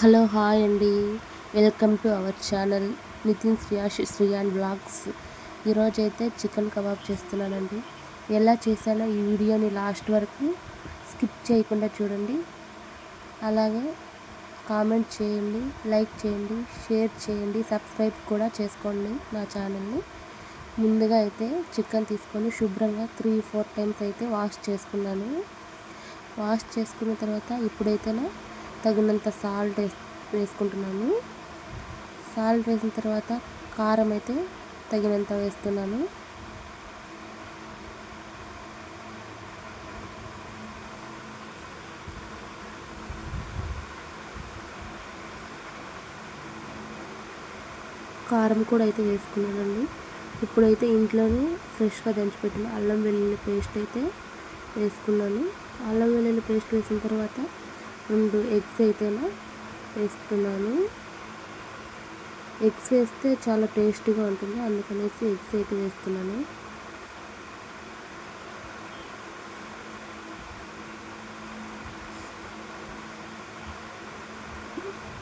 Hello hi అండి. Welcome to our channel Nitin Shriyash Shriyan blogs. ఈరోజు అయితే chicken kebab చేస్తున్నానండి. ఎలా చేశానో ఈ వీడియోని లాస్ట్ వరకు స్కిప్ చేయకుండా చూడండి. అలాగే కామెంట్ చేయండి లైక్ చేయండి షేర్ చేయండి సబ్స్క్రైబ్ కూడా చేసుకోండి నా ఛానల్ని. ముందుగా అయితే చికెన్ తీసుకొని శుభ్రంగా త్రీ ఫోర్ టైమ్స్ అయితే వాష్ చేసుకున్నాను. వాష్ చేసుకున్న తర్వాత ఇప్పుడైతేనే తగినంత సాల్ట్ వేస్ వేసుకుంటున్నాను. సాల్ట్ వేసిన తర్వాత కారం అయితే తగినంత వేస్తున్నాను. కారం కూడా అయితే వేసుకున్నానండి. ఇప్పుడైతే ఇంట్లోనే ఫ్రెష్గా దంచిపెట్టిన అల్లం వెల్లుల్లి పేస్ట్ అయితే వేసుకున్నాను. అల్లం వెల్లుల్లి పేస్ట్ వేసిన తర్వాత రెండు ఎగ్స్ అయితేనే? వేస్తున్నాను. ఎగ్స్ వేస్తే చాలా టేస్టీగా ఉంటుంది. అందుకనేసి ఎగ్స్ అయితే వేస్తున్నాను.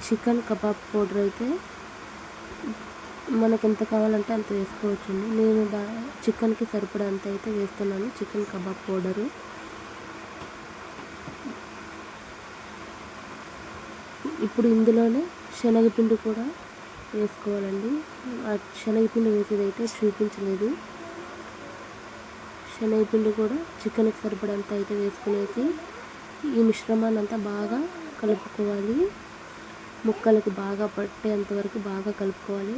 చికెన్ కబాబ్ పౌడర్ అయితే మనకు ఎంత కావాలంటే అంత వేసుకోవచ్చండి. నేను చికెన్కి సరిపడంత అయితే వేస్తున్నాను. Chicken kebab powder. ఇప్పుడు ఇందులోనే శనగపిండి కూడా వేసుకోవాలండి. ఆ శనగపిండి వేసేది అయితే చూపించలేదు. శనగపిండి కూడా చికెన్కి సరిపడంత అయితే వేసుకునేసి ఈ మిశ్రమాన్ని అంతా బాగా కలుపుకోవాలి. ముక్కలకు బాగా పట్టేంతవరకు బాగా కలుపుకోవాలి.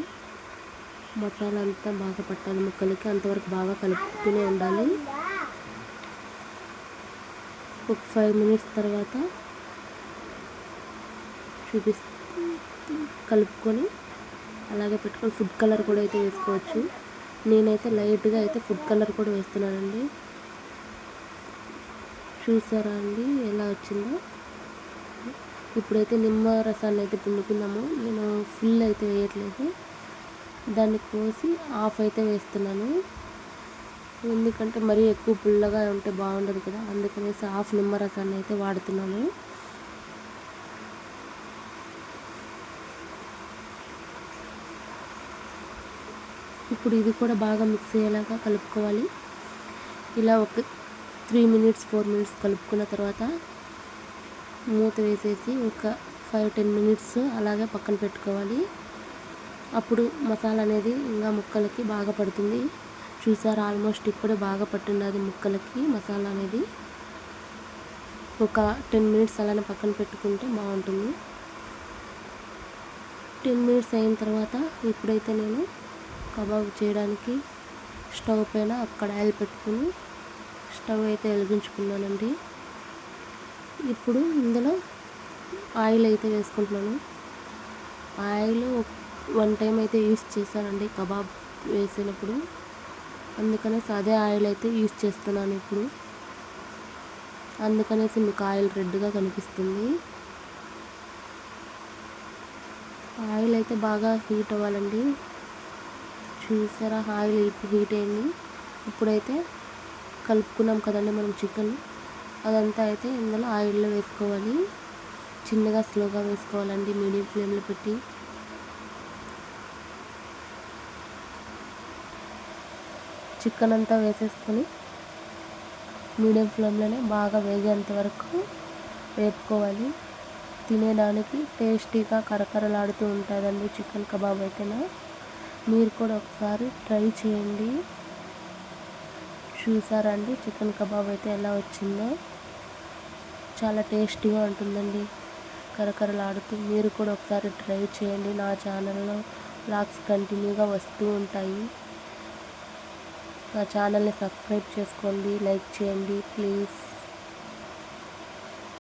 మసాలా అంతా బాగా పట్టాలి ముక్కలకి అంతవరకు బాగా కలుపుతూనే ఉండాలి. ఒక ఫైవ్ మినిట్స్ తర్వాత చూపిస్ కలుపుకొని అలాగే పెట్టుకొని ఫుడ్ కలర్ కూడా అయితే వేసుకోవచ్చు. నేనైతే లైట్గా అయితే ఫుడ్ కలర్ కూడా వేస్తున్నానండి. చూసారా అండి ఎలా వచ్చిందో? ఇప్పుడైతే నిమ్మ రసాన్ని అయితే పిండుకుందాము. నేను ఫుల్ అయితే వేయట్లేదు. దాన్ని కోసి ఆఫ్ అయితే వేస్తున్నాను. ఎందుకంటే మరీ ఎక్కువ పుల్లగా ఉంటే బాగుండదు కదా. అందుకనేసి హాఫ్ నిమ్మ రసాన్ని అయితే వాడుతున్నాను. ఇప్పుడు ఇది కూడా బాగా మిక్స్ అయ్యేలాగా కలుపుకోవాలి. ఇలా ఒక త్రీ మినిట్స్ ఫోర్ మినిట్స్ కలుపుకున్న తర్వాత మూత వేసేసి ఒక ఫైవ్ టెన్ మినిట్స్ అలాగే పక్కన పెట్టుకోవాలి. అప్పుడు మసాలా అనేది ఇంకా ముక్కలకి బాగా పడుతుంది. చూసారు ఆల్మోస్ట్ ఇప్పుడే బాగా పట్టున్నది ముక్కలకి మసాలా అనేది. ఒక టెన్ మినిట్స్ అలానే పక్కన పెట్టుకుంటే బాగుంటుంది. టెన్ మినిట్స్ అయిన తర్వాత ఇప్పుడైతే నేను కబాబ్ చేయడానికి స్టవ్ పైన అక్కడ ఆయిల్ పెట్టుకుని స్టవ్ అయితే వెలిగించుకున్నానండి. ఇప్పుడు ఇందులో ఆయిల్ అయితే వేసుకుంటున్నాను. ఆయిల్ వన్ టైం అయితే యూస్ చేశానండి కబాబ్ వేసినప్పుడు. అందుకనేసి అదే ఆయిల్ అయితే యూస్ చేస్తున్నాను ఇప్పుడు. అందుకనేసి మీకు ఆయిల్ రెడ్గా కనిపిస్తుంది. ఆయిల్ అయితే బాగా హీట్ అవ్వాలండి. చూసారా? ఆయిల్ హీట్ అయింది. ఇప్పుడైతే కలుపుకున్నాం కదండి మనం చికెన్. అదంతా అయితే ఇందులో ఆయిల్లో వేసుకోవాలి. చిన్నగా స్లోగా వేసుకోవాలండి. మీడియం ఫ్లేమ్లో పెట్టి. చికెన్ అంతా వేసేసుకొని మీడియం ఫ్లేమ్లోనే బాగా వేగేంత వరకు వేపుకోవాలి. తినేదానికి టేస్టీగా కరకరలాడుతూ ఉంటుందండి చికెన్ కబాబ్ అయితేనే. మీరు కూడా ఒకసారి ట్రై చేయండి. చూసారండి చికెన్ కబాబ్ అయితే ఎలా వచ్చిందో. చాలా టేస్టీగా ఉంటుందండి. కరకరలాడుతూ మీరు కూడా ఒకసారి ట్రై చేయండి. నా ఛానల్లో బ్లాగ్స్ కంటిన్యూగా వస్తూ ఉంటాయి. నా ఛానల్ని సబ్స్క్రైబ్ చేసుకోండి. లైక్ చేయండి ప్లీజ్.